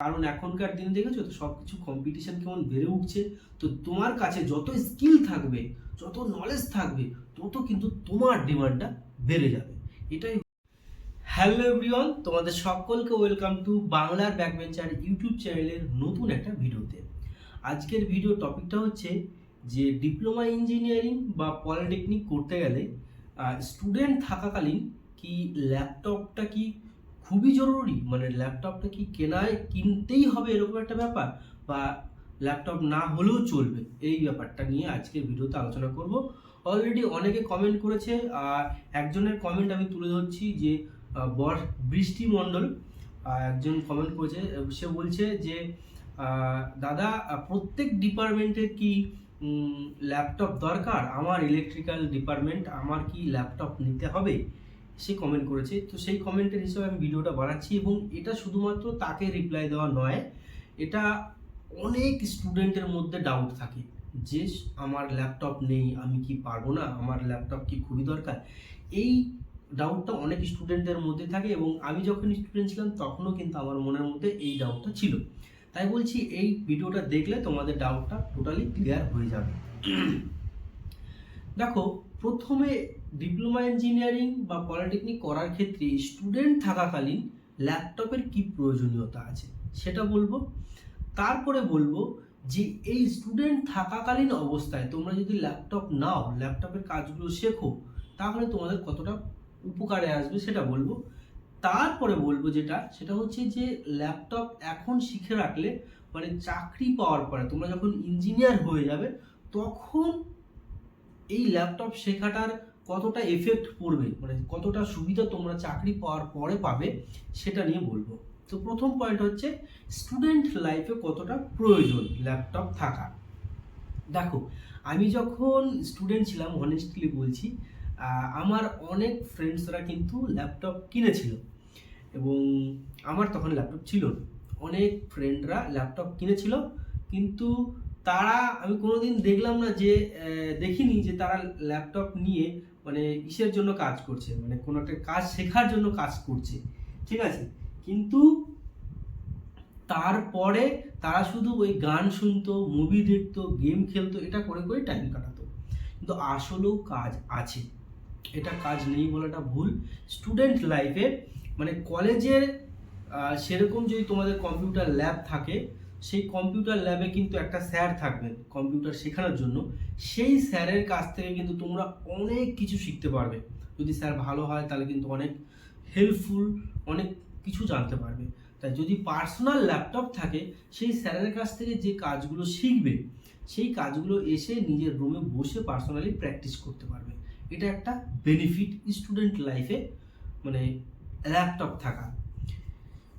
কারণ এখনকার দিনে দেখেছ তো সব কিছু কম্পিটিশান কেমন বেড়ে উঠছে? তো তোমার কাছে যত স্কিল থাকবে, যত নলেজ থাকবে, তত কিন্তু তোমার ডিমান্ডটা বেড়ে যাবে। এটাই হ্যালো এভরিওয়ান তোমাদের সকলকে ওয়েলকাম টু বাংলার ব্যাকবেঞ্চার ইউটিউব চ্যানেলের নতুন একটা ভিডিওতে। আজকের ভিডিও টপিকটা হচ্ছে যে ডিপ্লোমা ইঞ্জিনিয়ারিং বা পলিটেকনিক করতে গেলে স্টুডেন্ট থাকাকালীন কি ল্যাপটপটা কি খুবই জরুরি। মানে ল্যাপটপটা কি কেনায়, কিনতেই হবে এরকম একটা ব্যাপার বা ল্যাপটপ না হলেও চলবে। এই ব্যাপারটা নিয়ে আজকের ভিডিওতে আলোচনা করব। অলরেডি অনেকে কমেন্ট করেছে, আর একজনের কমেন্ট আমি তুলে ধরছি যে বর বৃষ্টি মণ্ডল একজন কমেন্ট করেছে, সে বলছে যে দাদা, প্রত্যেক ডিপার্টমেন্টের কি ল্যাপটপ দরকার? আমার ইলেকট্রিক্যাল ডিপার্টমেন্ট আমার কি ল্যাপটপ নিতে হবে? সে কমেন্ট করেছে। তো সেই কমেন্টের হিসেবে আমি ভিডিওটা বানাচ্ছি এবং এটা শুধুমাত্র তাকে রিপ্লাই দেওয়া নয়, এটা অনেক স্টুডেন্টের মধ্যে ডাউট থাকে যে আমার ল্যাপটপ নেই, আমি কি পারব না? আমার ল্যাপটপ কি খুবই দরকার? এই ডাউটটা অনেক স্টুডেন্টদের মধ্যে থাকে এবং আমি যখন স্টুডেন্ট ছিলাম, তখনও কিন্তু আমার মনের মধ্যে এই ডাউটটা ছিল। তাই বলছি, এই ভিডিওটা দেখলে তোমাদের ডাউটটা টোটালি ক্লিয়ার হয়ে যাবে। দেখো, প্রথমে ডিপ্লোমা ইঞ্জিনিয়ারিং বা পলিটেকনিক করার ক্ষেত্রে স্টুডেন্ট থাকাকালীন ল্যাপটপের কি প্রয়োজনীয়তা আছে? সেটা বলব। তারপরে বলব যে, এই স্টুডেন্ট থাকাকালীন অবস্থায় তোমরা যদি ল্যাপটপ নাও, ল্যাপটপের কাজগুলো শেখো, তাহলে তোমাদের কতটা উপকারে আসবে সেটা বলব। তারপরে বলব যেটা, সেটা হচ্ছে যে, ল্যাপটপ এখন শিখে রাখলে মানে চাকরি পাওয়ার পরে, তোমরা যখন ইঞ্জিনিয়ার হয়ে যাবে, তখন এই ল্যাপটপ শেখাটার কতটা এফেক্ট পড়বে? মানে কতটা সুবিধা তোমরা চাকরি পাওয়ার পরে পাবে, সেটা নিয়ে বলব। তো প্রথম পয়েন্ট হচ্ছে স্টুডেন্ট লাইফে কতটা প্রয়োজন ল্যাপটপ থাকা? দেখো, আমি যখন স্টুডেন্ট ছিলাম অনেস্টলি বলছি আমার অনেক ফ্রেন্ডসরা কিন্তু ল্যাপটপ কিনেছিল। এবং আমার তখন ল্যাপটপ ছিল না। অনেক ফ্রেন্ডরা ল্যাপটপ কিনেছিল, কিন্তু তারা, আমি কোনোদিন দেখলাম না যে দেখিনি যে তারা ল্যাপটপ নিয়ে মানে কিসের জন্য কাজ করছে? মানে কোনো একটা কাজ শেখার জন্য কাজ করছে। ঠিক আছে? কিন্তু তারপরে তারা শুধু ওই গান শুনতো মুভি দেখতো গেম খেলতো, এটা করে করে টাইম কাটাতো। কিন্তু আসলেও কাজ আছে। এটা কাজ নেই বলাটা ভুল। স্টুডেন্ট লাইফে মানে কলেজের সেরকম যদি তোমাদের কম্পিউটার ল্যাব থাকে সেই কম্পিউটার ল্যাবে কিন্তু একটা স্যার থাকবেন কম্পিউটার শেখানোর জন্য। সেই স্যারের কাছ থেকে কিন্তু তোমরা অনেক কিছু শিখতে পারবে। যদি স্যার ভালো হয় তাহলে কিন্তু অনেক হেল্পফুল অনেক কিছু জানতে পারবে। তাই যদি পার্সোনাল ল্যাপটপ থাকে, সেই স্যারের কাছ থেকে যে কাজগুলো শিখবে, সেই কাজগুলো এসে নিজের রুমে বসে পার্সোনালি প্র্যাকটিস করতে পারবে। এটা একটা বেনিফিট স্টুডেন্ট লাইফে মানে ল্যাপটপ থাকা।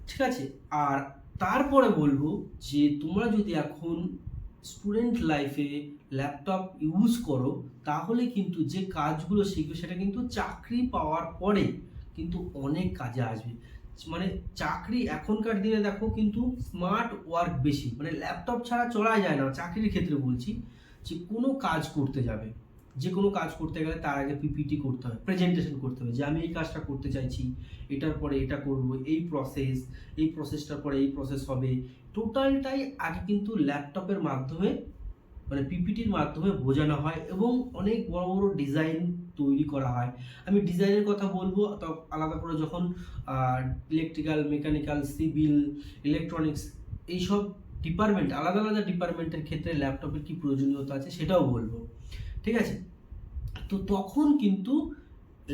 ঠিক আছে? আর তারপরে বলব যে তোমরা যদি এখন স্টুডেন্ট লাইফে ল্যাপটপ ইউজ করো, তাহলে কিন্তু যে কাজগুলো শিখবে সেটা কিন্তু চাকরি পাওয়ার পরে কিন্তু অনেক কাজে আসবে। মানে চাকরি এখনকার দিনে দেখো কিন্তু স্মার্ট ওয়ার্ক বেশি। মানে ল্যাপটপ ছাড়া চলা যায় না, চাকরির ক্ষেত্রে বলছি যে কোনো কাজ করতে যাবে। যে কোনো কাজ করতে গেলে তার আগে পিপিটি করতে হবে প্রেজেন্টেশন করতে হবে যে আমি এই কাজটা করতে চাইছি, এটার পরে এটা করব, এই প্রসেস এই প্রসেসটার পরে এই প্রসেস হবে। টোটালটাই আগে কিন্তু ল্যাপটপের মাধ্যমে মানে পিপিটির মাধ্যমে বোঝানো হয় এবং অনেক বড় বড় ডিজাইন তৈরি করা হয়। আমি ডিজাইনের কথা বলব আলাদা করে যখন ইলেকট্রিক্যাল মেকানিক্যাল সিভিল ইলেকট্রনিক্স এইসব ডিপার্টমেন্ট আলাদা আলাদা ডিপার্টমেন্টের ক্ষেত্রে ল্যাপটপের কি প্রয়োজনীয়তা আছে সেটাও বলব। ঠিক আছে? তো তখন কিন্তু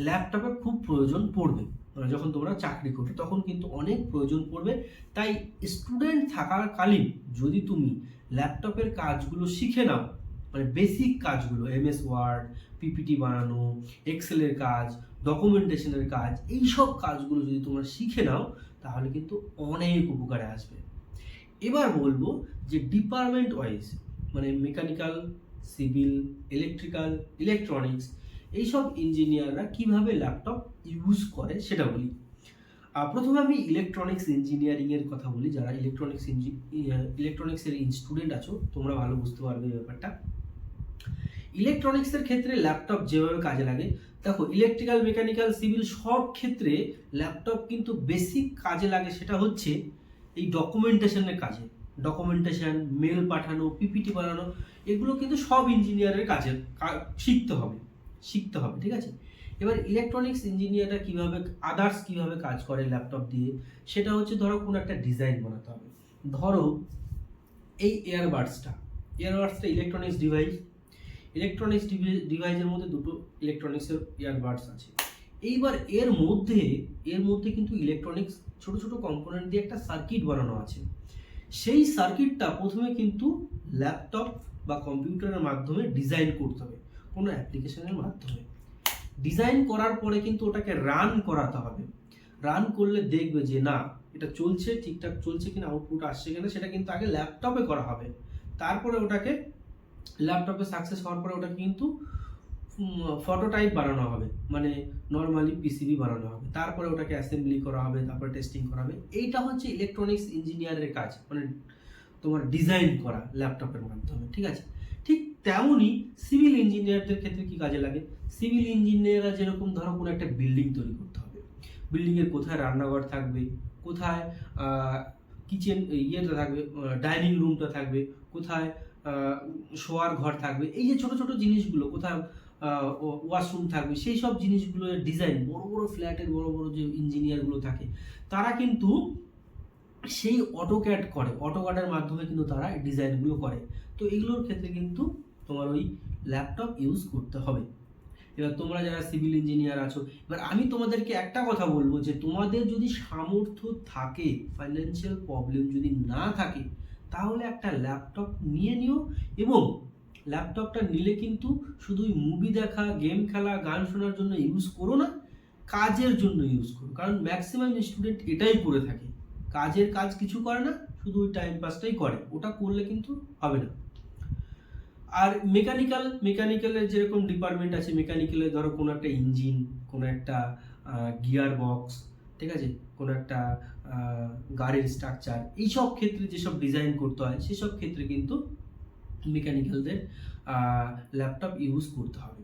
ল্যাপটপের খুব প্রয়োজন পড়বে। মানে যখন তোমরা চাকরি করবে, তখন কিন্তু অনেক প্রয়োজন পড়বে। তাই স্টুডেন্ট থাকাকালীন যদি তুমি ল্যাপটপের কাজগুলো শিখে নাও মানে বেসিক কাজগুলো এমএস ওয়ার্ড পিপিটি বানানো এক্সেলের কাজ ডকুমেন্টেশনের কাজ এই সব কাজগুলো যদি তোমরা শিখে নাও, তাহলে কিন্তু অনেক উপকারে আসবে। এবার বলব যে ডিপার্টমেন্ট ওয়াইজ মানে মেকানিক্যাল সিভিল ইলেকট্রিক্যাল ইলেকট্রনিক্স এইসব ইঞ্জিনিয়াররা কীভাবে ল্যাপটপ ইউজ করে সেটা বলি। প্রথমে আমি ইলেকট্রনিক্স ইঞ্জিনিয়ারিংয়ের কথা বলি, যারা ইলেকট্রনিক্স ইলেকট্রনিক্স এর স্টুডেন্ট আছো, তোমরা ভালো বুঝতে পারবে ব্যাপারটা। ইলেকট্রনিক্সের ক্ষেত্রে ল্যাপটপ যেভাবে কাজে লাগে, দেখো ইলেকট্রিক্যাল মেকানিক্যাল সিভিল সব ক্ষেত্রে ল্যাপটপ কিন্তু বেসিক কাজে লাগে সেটা হচ্ছে এই ডকুমেন্টেশনের কাজে। ডকুমেন্টেশন মেল পাঠানো পিপিটি বানানো, এগুলো কিন্তু সব ইঞ্জিনিয়ারের কাজে শিখতে হবে শিখতে হবে, ঠিক আছে? এবার ইলেকট্রনিক্স ইঞ্জিনিয়াররা কীভাবে আদার্স কীভাবে কাজ করে ল্যাপটপ দিয়ে, সেটা হচ্ছে ধরো কোনো একটা ডিজাইন বানাতে হবে। ধরো এই এয়ারবাডসটা এয়ারবাডসটা ইলেকট্রনিক্স ডিভাইস ইলেকট্রনিক্স ডিভাইসের মধ্যে দুটো ইলেকট্রনিক্সের ইয়ারবাডস আছে। এইবার এর মধ্যে এর মধ্যে কিন্তু ইলেকট্রনিক্স ছোট ছোট কম্পোনেন্ট দিয়ে একটা সার্কিট বানানো আছে। সেই সার্কিটটা প্রথমে কিন্তু ল্যাপটপ বা কম্পিউটারের মাধ্যমে ডিজাইন করতে হবে, কোনো অ্যাপ্লিকেশনের মাধ্যমে। ডিজাইন করার পরে কিন্তু ওটাকে রান করাতে হবে। রান করলে দেখবে যে না, এটা চলছে, ঠিকঠাক চলছে কিনা আউটপুট আসছে কিনা, সেটা কিন্তু আগে ল্যাপটপে করা হবে। তারপরে ওটাকে ল্যাপটপে সাকসেস হওয়ার পরে ওটাকে কিন্তু ফটো টাইপ বানানো হবে। মানে নর্মালি পিসিবি বানানো হবে। তারপরে ওটাকে অ্যাসেম্বলি করা হবে, তারপরে টেস্টিং করা হবে। এইটা হচ্ছে ইলেকট্রনিক্স ইঞ্জিনিয়ারের কাজ। মানে তোমার ডিজাইন করা ল্যাপটপের মাধ্যমে, ঠিক আছে? ঠিক তেমনই সিভিল ইঞ্জিনিয়ারদের ক্ষেত্রে কি কাজে লাগে? সিভিল ইঞ্জিনিয়াররা যেরকম ধরো কোনো একটা বিল্ডিং তৈরি করতে হবে। বিল্ডিংয়ের কোথায় রান্নাঘর থাকবে? কোথায় কিচেন ইয়েটা থাকবে ডাইনিং রুমটা থাকবে? কোথায় শোয়ার ঘর থাকবে? এই যে ছোট ছোট জিনিসগুলো, কোথায় ওয়াশরুম থাকবে, সেই সব জিনিসগুলো ডিজাইন বড় বড় ফ্ল্যাটের বড় বড় যে ইঞ্জিনিয়ারগুলো থাকে, তারা কিন্তু সেই অটোক্যাড করে অটোক্যাডের মাধ্যমে কিন্তু তারা ডিজাইনগুলো করে। তো এগুলোর ক্ষেত্রে কিন্তু তোমার ওই ল্যাপটপ ইউজ করতে হবে। এবার তোমরা যারা সিভিল ইঞ্জিনিয়ার আছো, এবার আমি তোমাদেরকে একটা কথা বলব যে তোমাদের যদি সামর্থ্য থাকে ফাইন্যান্সিয়াল প্রবলেম যদি না থাকে, তাহলে একটা ল্যাপটপ নিয়ে নিও এবং ল্যাপটপটা নিলে কিন্তু শুধুই মুভি দেখা গেম খেলা, গান শোনার জন্য ইউজ করো না, কাজের জন্য ইউজ করো। কারণ ম্যাক্সিমাম স্টুডেন্ট এটাই করে থাকে। কাজের কাজ কিছু করে না, শুধু ওই টাইম পাসটাই করে। ওটা করলে কিন্তু হবে না। আর মেকানিক্যাল মেকানিক্যালের যেরকম ডিপার্টমেন্ট আছে মেকানিক্যালে ধরো কোনো একটা ইঞ্জিন কোনো একটা গিয়ার বক্স ঠিক আছে? কোনো একটা গাড়ির স্ট্রাকচার এইসব ক্ষেত্রে যেসব ডিজাইন করতে হয়, সেসব ক্ষেত্রে কিন্তু মেকানিক্যালদের ল্যাপটপ ইউজ করতে হবে।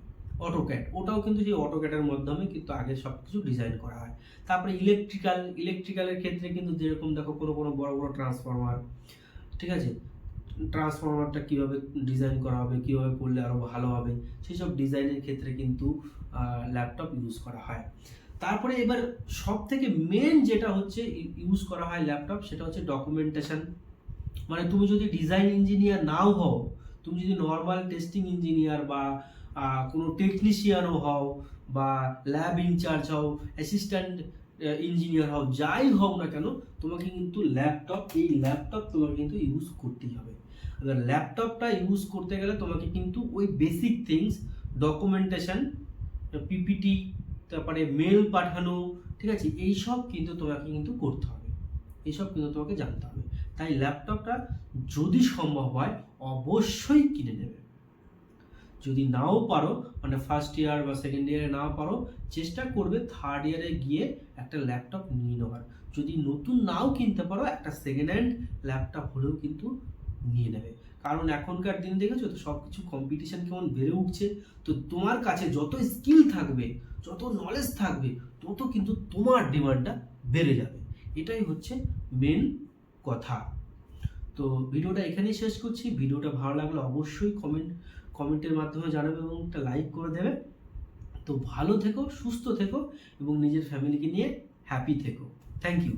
অটোক্যাড ওটাও কিন্তু সেই অটোক্যাডের মাধ্যমে কিন্তু আগে সব কিছু ডিজাইন করা হয়। তারপরে ইলেকট্রিক্যাল ইলেকট্রিক্যালের ক্ষেত্রে কিন্তু যেরকম দেখো কোনো কোনো বড় বড় ট্রান্সফরমার ঠিক আছে? ট্রান্সফরমারটা কীভাবে ডিজাইন করা হবে, কীভাবে করলে আরও ভালো হবে, সেসব ডিজাইনের ক্ষেত্রে কিন্তু ল্যাপটপ ইউজ করা হয়। তারপরে এবার সব থেকে মেন যেটা হচ্ছে ইউজ করা হয় ল্যাপটপ সেটা হচ্ছে ডকুমেন্টেশন মানে তুমি যদি ডিজাইন ইঞ্জিনিয়ার নাও হও, তুমি যদি নর্মাল টেস্টিং ইঞ্জিনিয়ার বা কোনো টেকনিশিয়ানও হও বা ল্যাব ইনচার্জ হও অ্যাসিস্ট্যান্ট ইঞ্জিনিয়ার হও, যাই হও না কেন, তোমাকে কিন্তু ল্যাপটপ এই ল্যাপটপ তোমাকে কিন্তু ইউজ করতেই হবে। এবার ল্যাপটপটা ইউজ করতে গেলে তোমাকে কিন্তু ওই বেসিক থিংস ডকুমেন্টেশন পিপিটি তারপরে মেল পাঠানো, ঠিক আছে, এইসব কিন্তু তোমাকে কিন্তু করতে হবে। এইসব কিন্তু তোমাকে জানতে হবে। তাই ল্যাপটপটা যদি সম্ভব হয়, অবশ্যই কিনে নেবে। যদি নাও পারো মানে ফার্স্ট ইয়ার বা সেকেন্ড ইয়ারে নাও পারো, চেষ্টা করবে থার্ড ইয়ারে গিয়ে একটা ল্যাপটপ নিয়ে নেওয়ার। যদি নতুন নাও কিনতে পারো, একটা সেকেন্ড হ্যান্ড ল্যাপটপ হলেও কিন্তু নিয়ে নেবে। কারণ এখনকার দিন দেখেছ তো সব কিছু কম্পিটিশান কেমন বেড়ে উঠছে। তো তোমার কাছে যত স্কিল থাকবে, যত নলেজ থাকবে, তত কিন্তু তোমার ডিমান্ডটা বেড়ে যাবে। এটাই হচ্ছে মেন কথা। তো ভিডিওটা এখানেই শেষ করছি। ভিডিওটা ভালো লাগলে অবশ্যই কমেন্ট কমেন্টের মাধ্যমে জানাবে এবং একটা লাইক করে দেবে। তো ভালো থেকো, সুস্থ থেকো এবং নিজের ফ্যামিলিকে নিয়ে হ্যাপি থেকো। Thank you